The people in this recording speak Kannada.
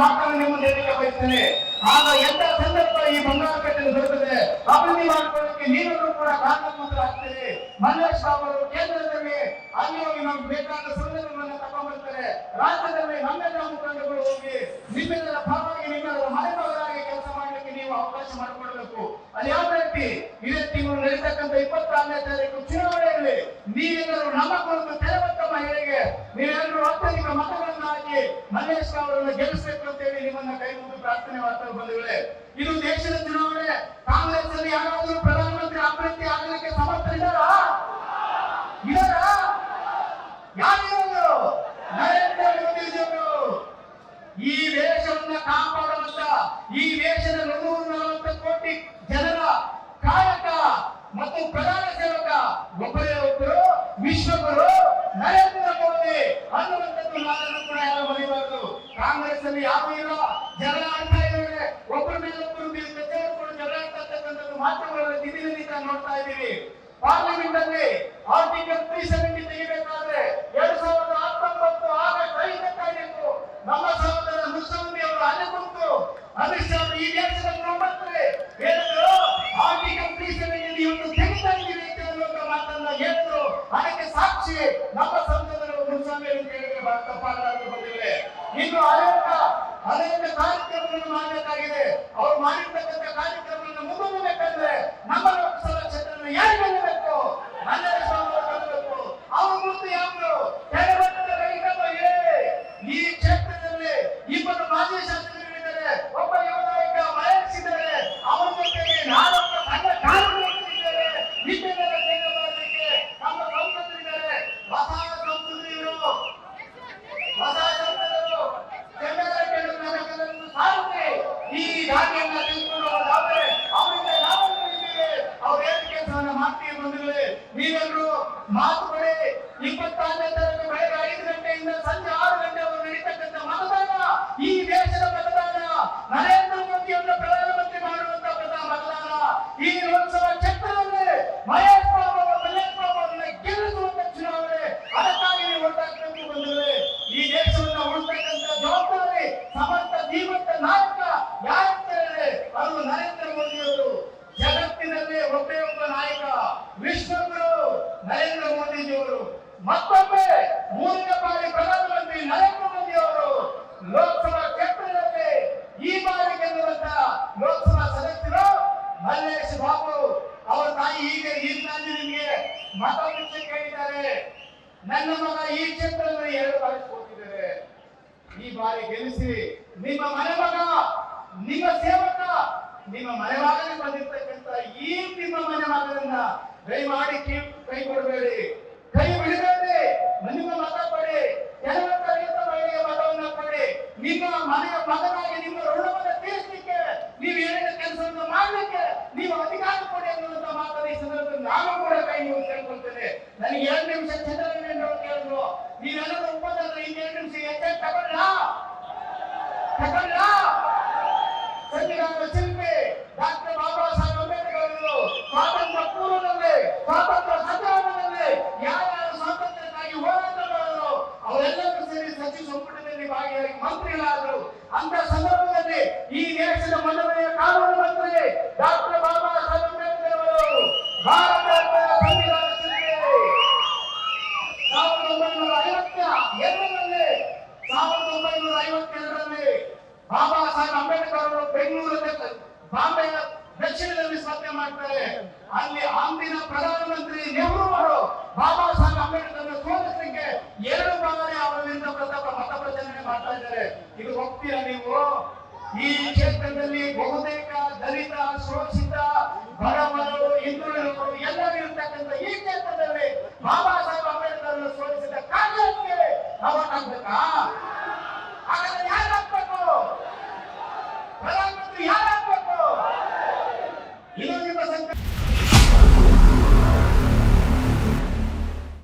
ಮಾತನ್ನು ನಿಮ್ಮ ಹೇಳಲಿಕ್ಕೆ ಬಯಸ್ತೇನೆ ಆಗ ಎಂತ ಸಂದರ್ಭ ಈ ಬಂಗಾರಪೇಟೆಯಲ್ಲಿ ಬರುತ್ತದೆ ಅಭಿವೃದ್ಧಿ ಮಾಡಿಕೊಳ್ಳಕ್ಕೆ ನೀವೆಲ್ಲರೂ ಕೂಡ ಕಾರಣವಂತರಾಗ್ತೀರಿ ಮಲ್ಲೇಶ್ ಅವರು ಕೇಂದ್ರದಲ್ಲಿ ಅಲ್ಲಿ ಹೋಗಿ ನಮ್ಗೆ ಬೇಕಾದ ಸಂದರ್ಭಗಳನ್ನು ತಗೊಂಡ್ಬರ್ತಾರೆ ರಾಜ್ಯದಲ್ಲಿ ನಮ್ಮೆಲ್ಲ ಮುಖಂಡಗಳು ಹೋಗಿ ನಿಮ್ಮೆಲ್ಲರ ಪರವಾಗಿ ನಿಮ್ಮೆಲ್ಲರ ಮನೆಯವರಾಗಿ ಕೆಲಸ ಮಾಡಲಿಕ್ಕೆ ನೀವು ಅವಕಾಶ ಮಾಡಿಕೊಡ್ಬೇಕು. ಅಲ್ಲಿ ಯಾವ ರೀತಿ ಇದೇ ತಿಂಗಳು ನಡೀತಕ್ಕಂಥ ಇಪ್ಪತ್ತಾರನೇ ತಾರೀಕು ಚುನಾವಣೆಯಲ್ಲಿ ನೀವೆಲ್ಲರೂ ನಮ್ಮ ಕುರಿತು ತೆರವಂತ ಮಹಿಳೆಗೆ ನೀವೆಲ್ಲರೂ ಅತ್ಯಧಿಕ ಮತಗಳನ್ನು ಹಾಕಿ ಮಲ್ಲೇಶ್ ಅವರನ್ನು ಗೆಲ್ಲಿಸಬೇಕು ಅಂತ ಹೇಳಿ ನಿಮ್ಮನ್ನ ಕೈ ಮುಗಿದು ಪ್ರಾರ್ಥನೆ ಮಾಡ್ತಾ ಬಂದಿವೆ ಇದು ದೇಶದ ಚುನಾವಣೆ. ಕಾಂಗ್ರೆಸ್ ಅಲ್ಲಿ ಯಾರಾದರೂ ಯಾರು ಇಲ್ಲ ಜಗಳ ಅಂತ ಇದ್ದಾರೆ. ಒಬ್ಬರ ಮೇಲೆ ಒಬ್ಬರು ಕಚೇರಿಗಳು ಜಗಳ ಆಡ್ತಕ್ಕಂಥದ್ದು ಮಾಧ್ಯಮಗಳಲ್ಲಿ ದಿನ ದಿನ ನೋಡ್ತಾ ಇದ್ದೀವಿ. ಪಾರ್ಲಿಮೆಂಟ್ ಅಲ್ಲಿ ಆರ್ಟಿಕಲ್ ತ್ರೀ ಸೆವೆಂಟಿ ತೆಗಿಬೇಕಾದ್ರೆ ಎರಡ್ ಸಾವಿರದ ಹತ್ತೊಂಬತ್ತು ಆಗ ಕೈಗೆತ್ತಾಗಿತ್ತು ನಮ್ಮ ಸಹೋದರ ಮುಖ್ಯಮಂತ್ರಿ ಅವರು ಅಲ್ಲಿ ಕುಂತು, ಅಮಿತ್ ಶಾ ಅವರು ಈ ದೇಶದ ಗೃಹಮಂತ್ರಿ ಹೇಳಿದ್ರು ಆರ್ಟಿಕಲ್ ತ್ರೀ ಸೆವೆಂಟಿ ಒಂದು ತೆಗಿತಾ ಇದ್ದೀವಿ ಅಂತ ಮಾತನ್ನ ಹೇಳಿದ್ರು ಅದಕ್ಕೆ ಸಾಕ್ಷಿ ನಮ್ಮ ಸಂಸದರು ಮುನ್ಸ್ವಾಮಿ ಅಂತ ಹೇಳಿದ್ರೆ ತಪ್ಪಾಗಲಾರದು ಇನ್ನು ಅನೇಕ ಅನೇಕ ಕಾರ್ಯಕ್ರಮಗಳನ್ನು ಮಾಡಬೇಕಾಗಿದೆ. ಅವರು ಮಾಡಿರ್ತಕ್ಕಂಥ ಕಾರ್ಯಕ್ರಮಗಳನ್ನು ಮುಗಿಸಬೇಕಂದ್ರೆ ನಮ್ಮ ಲೋಕಸಭಾ ಕ್ಷೇತ್ರವನ್ನು ಯಾರು ಗೆಲ್ಲಬೇಕು? ಹನ್ನೆರಡು ಸಾವಿರ ಗೆಲ್ಲಬೇಕು. ಅವ್ರ ಗುರುತು ಯಾವುದು ಈ ಕ್ಷೇತ್ರದಲ್ಲಿ ಇಬ್ಬರು ಮಾಜಿ ಶಾಸಕರಿದ್ದಾರೆ ಈ ಲೋಕಸಭಾ ಕ್ಷೇತ್ರದಲ್ಲಿ ಮಹೇಶ್ ಬಾಬು ಅವರು, ಮಲ್ಲೇಶ್ ಬಾಬು ಗೆಲ್ಲಿಸುವಂತ ಚುನಾವಣೆ, ಅದಕ್ಕಾಗಿ ನೀವು ಹೊರಟಾಗಬೇಕು ಬಂಧುಗಳೇ, ಈ ದೇಶವನ್ನ ಉಳಿಸ್ತಕ್ಕಂಥ ಜವಾಬ್ದಾರಿ, ಸಮರ್ಥ ಜೀವಂತ ನಾಯಕ ಯಾರಂತ ಹೇಳಿದ್ರೆ ಅದು ನರೇಂದ್ರ ಮೋದಿ ಅವರು. ಜಗತ್ತಿನಲ್ಲಿ ಒಬ್ಬೇ ಒಬ್ಬ ನಾಯಕ, ವಿಶ್ವಗುರು ನರೇಂದ್ರ ಮೋದಿಜಿಯವರು ಮತ್ತೊಮ್ಮೆ ಮೂರನೇ ನನ್ನ ಮಗ ಈ ಕ್ಷೇತ್ರದಲ್ಲಿ ಎರಡು ಬಾರಿ ಸೋತಿದ್ದಾರೆ. ಈ ಬಾರಿ ಗೆಲ್ಲಿಸಿ ನಿಮ್ಮ ಮನೆ ಮಗ, ನಿಮ್ಮ ಸೇವಕ, ನಿಮ್ಮ ಮನೆ ಮಗನೇ ಬಂದಿರ್ತಕ್ಕಂಥ ಈ ನಿಮ್ಮ ಮನೆ ಮಗನನ್ನ ದಯಮಾಡಿ ಕೈ ಕೊಡಬೇಡಿ. ಕೈ ಬಿಡಬೇಡಿ. ನಿಮ್ಮ ಮತ ಕೊಡಿ. ಕೆಲವಂತ ರೈತ ಮಹಿಳೆಯ ಮತವನ್ನ ಕೊಡಿ. ನಿಮ್ಮ ಮನೆಯ ಮಗನಾಗಿ ನಿಮ್ಮ ಋಣವನ್ನು ತೀರಿಸಲಿಕ್ಕೆ ನೀವು ಹೇಳಿದ ಕೆಲಸವನ್ನು ಮಾಡಲಿಕ್ಕೆ ನೀವು ಅಧಿಕಾರ ಕೊಡಿ ಅನ್ನುವಂತ ಮಾತನ್ನ ಈ ಸಂದರ್ಭದಲ್ಲಿ ನಾನು ಕೂಡ ನೀವು ನನಗೆ ಎರಡು ನಿಮಿಷ ಚಂದ್ರನ ಕೇಳಿದ್ರು. ನೀವೆಲ್ಲರೂ ಒಪ್ಪಂದ್ರೆ ಇನ್ನೆರಡು ನಿಮಿಷ ಹೆಚ್ಚಾಗಿ ತಗೊಳ್ಳ ತಗೊಳ್ಳ ಸಾವಿರದ ಒಂಬೈನೂರ ಐವತ್ತ ಎರಡರಲ್ಲಿ ಸಾವಿರದ ಒಂಬೈನೂರ ಐವತ್ತೆರಡರಲ್ಲಿ ಬಾಬಾ ಸಾಹೇಬ್ ಅಂಬೇಡ್ಕರ್ ಅವರು ಬೆಂಗಳೂರಲ್ಲಿ ಬಾಂಬೆ ದಕ್ಷಿಣದಲ್ಲಿ ಸ್ಪರ್ಧೆ ಮಾಡ್ತಾರೆ. ಅಲ್ಲಿ ಅಂದಿನ ಪ್ರಧಾನಮಂತ್ರಿ ನೆಹರು ಅವರು ಬಾಬಾ ಸಾಹೇಬ್ ಅಂಬೇಡ್ಕರ್ ಸೋಲಿಸಲಿಕ್ಕೆ ಎರಡು ಬಾರಿ ಅವರ ಪ್ರತಾಪ ಮತ ಪ್ರಚಲನೆ ಮಾಡ್ತಾ ಇದ್ದಾರೆ. ಇದು ಹೋಗ್ತೀರಾ ನೀವು? ಈ ಕ್ಷೇತ್ರದಲ್ಲಿ ಬಹುತೇಕ ದಲಿತ, ಶೋಷಿತ ಬಡವರು, ಹಿಂದುಳಿದವರು ಎಲ್ಲರೂ ಇರ್ತಕ್ಕಂಥ ಈ ಕ್ಷೇತ್ರದಲ್ಲಿ ಬಾಬಾ